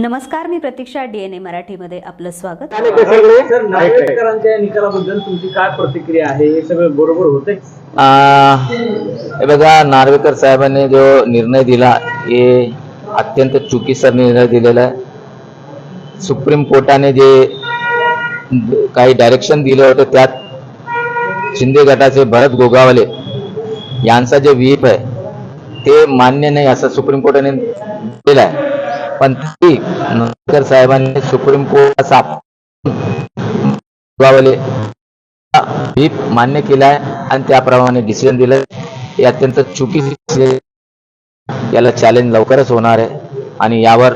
नमस्कार मी प्रतीक्षा डीएनए मराठीमध्ये आपलं स्वागत. सर निकालाबद्दल तुमची काय प्रतिक्रिया आहे? हे सगळं बरोबर होते आ, हे बघा नार्वेकर साहेबांनी जो निर्णय दिला हे अत्यंत चुकीचा निर्णय दिलेला आहे. सुप्रीम कोर्टाने जे काही डायरेक्शन दिलं होतं त्यात शिंदे गटाचे भरत गोगावले यांचा जे व्हीप आहे ते मान्य नाही असं सुप्रीम कोर्टाने दिलं आहे. पण ती नार्वेकर साहेबांनी सुप्रीम कोर्टाचा मान्य केलाय आणि त्याप्रमाणे डिसिजन दिलं हे अत्यंत चुकीचे याला चॅलेंज लवकरच होणार आहे आणि यावर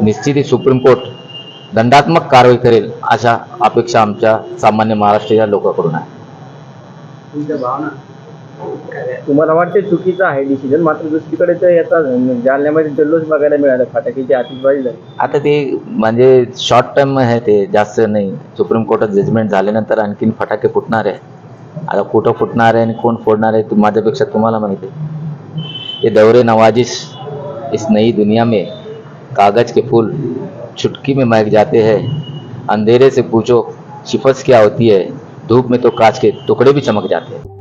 निश्चितच सुप्रीम कोर्ट दंडात्मक कारवाई करेल अशा अपेक्षा आमच्या सामान्य महाराष्ट्रीय लोकांकडून आहे. भावना? तुम्हाला वाटते चुकीचं आहे डिसिजन मात्र दुसरीकडे तर याचा जालन्यामध्ये जल्लोष बघायला मिळालं. फटाक्याची आतिषबाजी झाली आता ते म्हणजे शॉर्ट टर्म आहे ते, जास्त नाही. सुप्रीम कोर्टात जजमेंट झाल्यानंतर फटाके फुटणार आहे आता कुठं फुटणार आहे आणि कोण फोडणार आहे माझ्यापेक्षा तुम्हाला माहिती आहे. ये दौरे नवाजिश इस नई दुनिया में, कागज़ के फूल चुटकी में महक जाते हैं. अंधेरे से पूछो, शिफस क्या होती है? धूप में तो कांच के टुकड़े भी चमक जाते हैं.